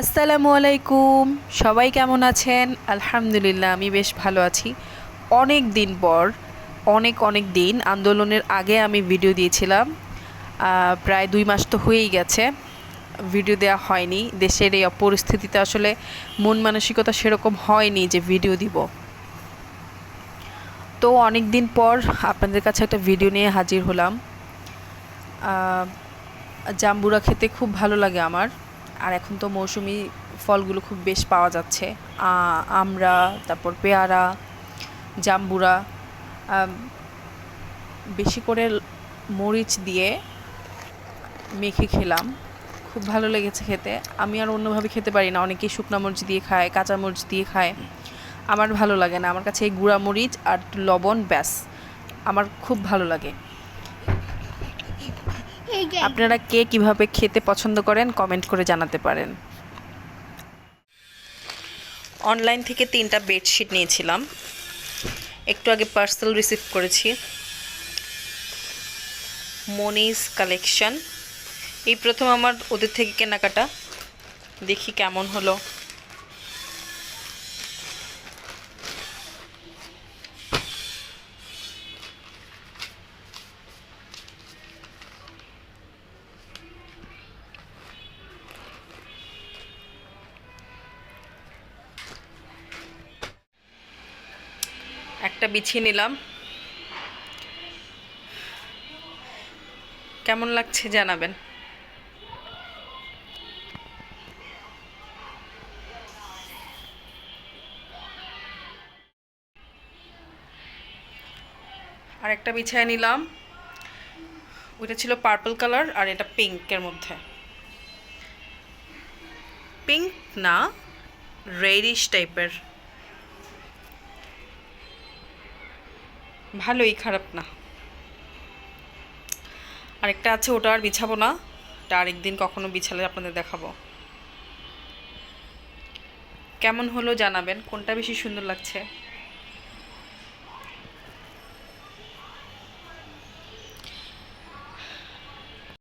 আসসালামু আলাইকুম। সবাই কেমন আছেন? আলহামদুলিল্লাহ, আমি বেশ ভালো আছি। অনেক দিন পর, অনেক অনেক দিন আন্দোলনের আগে আমি ভিডিও দিয়েছিলাম। প্রায় দুই মাস তো হয়েই গেছে। ভিডিও দেওয়া হয়নি। দেশের এই পরিস্থিতিতে আসলে মন মানসিকতা সেরকম হয়নি যে ভিডিও দিব। তো অনেক দিন পর আপনাদের কাছে একটা ভিডিও নিয়ে হাজির হলাম। জাম্বুরা খেতে খুব ভালো লাগে আমার। আর এখন তো মৌসুমি ফলগুলো খুব বেশ পাওয়া যাচ্ছে। আমরা, তারপর পেয়ারা, জাম্বুরা বেশি করে মরিচ দিয়ে মেখে খেলাম। খুব ভালো লেগেছে খেতে। আমি আর অন্যভাবে খেতে পারি না। অনেকেই শুকনো মরিচ দিয়ে খায়, কাঁচা মরিচ দিয়ে খায়। আমার ভালো লাগে না। আমার কাছে এই গুঁড়া মরিচ আর লবণ ব্যাস। আমার খুব ভালো লাগে। আপনারা কে কীভাবে খেতে পছন্দ করেন কমেন্ট করে জানাতে পারেন। অনলাইন থেকে তিনটা বেডশিট নিয়েছিলাম। একটু আগে পার্সেল রিসিভ করেছি। মনিস কালেকশন এই প্রথম আমার ওদের থেকে কেনাকাটা। দেখি কেমন হলো। একটা বিছিয়ে নিলাম। কেমন লাগছে জানাবেন? আর একটা বিছায় নিলাম। ওইটা ছিল পার্পল কালার আর এটা পিঙ্কের মধ্যে। পিঙ্ক না রেডিশ টাইপের ভালোই খারাপ না। আরেকটা আছে, ওটা আর বিছাবো না। ওটা আরেকদিন কখনো বিছালে আপনাদের দেখাবো। কেমন হলো জানাবেন, কোনটা বেশি সুন্দর লাগছে?